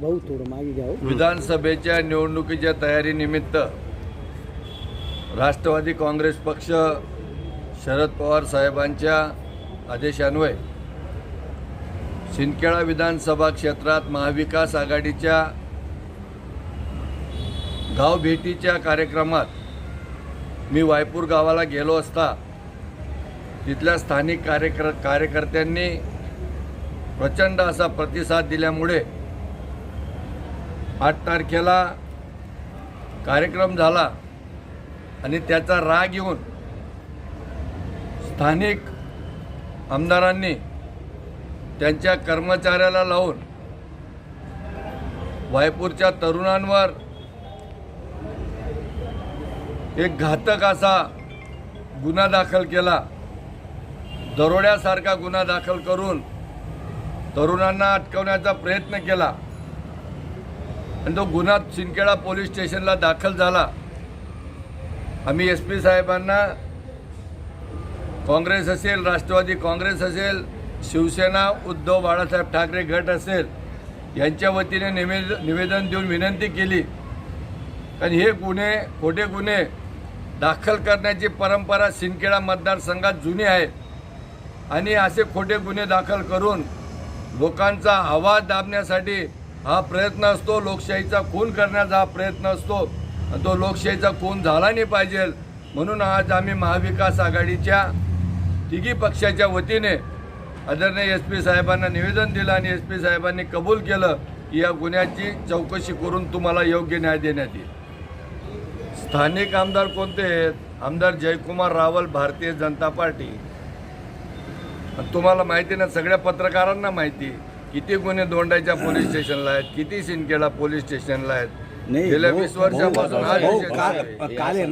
भाऊ थोडं मागे घ्या हो. विधानसभेच्या निवडणुकीच्या तयारीनिमित्त राष्ट्रवादी काँग्रेस पक्ष शरद पवार साहेबांच्या आदेशान्वये शिंदखेडा विधानसभा क्षेत्रात महाविकास आघाडीच्या गावभेटीच्या कार्यक्रमात मी वायपूर गावाला गेलो असता तिथल्या स्थानिक कार्यकर कार्यकर्त्यांनी प्रचंड असा प्रतिसाद दिल्यामुळे आठ तारखेला कार्यक्रम झाला आणि त्याचा राग येऊन स्थानिक आमदारांनी त्यांच्या कर्मचाऱ्याला लावून वायपूरच्या तरुणांवर एक घातक असा गुन्हा दाखल केला. दरोड्यासारखा गुन्हा दाखल करून तरुणांना अटकवण्याचा प्रयत्न केला. आणि तो गुन्हा शिंदखेडा पोलीस स्टेशनला दाखल झाला. आम्ही एस पी साहेबांना काँग्रेस असेल राष्ट्रवादी काँग्रेस असेल शिवसेना उद्धव बाळासाहेब ठाकरे गट असेल यांच्या वतीने निवेद निवेदन देऊन विनंती केली. कारण हे गुन्हे खोटे गुन्हे दाखल करण्याची परंपरा सिंदखेडा मतदारसंघात जुनी आहे. आणि असे खोटे गुन्हे दाखल करून लोकांचा आवाज दाबण्यासाठी हा प्रयत्न असतो लोकशाहीचा खून करण्याचा हा प्रयत्न असतो. आणि तो लोकशाहीचा खून झाला नाही पाहिजे. म्हणून आज आम्ही महाविकास आघाडीच्या तिघी पक्षाच्या वतीने आदरणीय एस पी साहेबांना निवेदन दिलं आणि एस पी साहेबांनी कबूल केलं की या गुन्ह्याची चौकशी करून तुम्हाला योग्य न्याय देण्यात येईल. स्थानिक आमदार कोणते आहेत? आमदार जयकुमार रावल भारतीय जनता पार्टी. तुम्हाला माहिती ना सगळ्या पत्रकारांना माहिती. किती गुन्हे दोंडाच्या पोलीस स्टेशनला आहेत? किती सिंदखेडा पोलीस स्टेशनला आहेत? नाही गेल्या वीस वर्षापासून हा विषय काल चालू आहे. काल आहे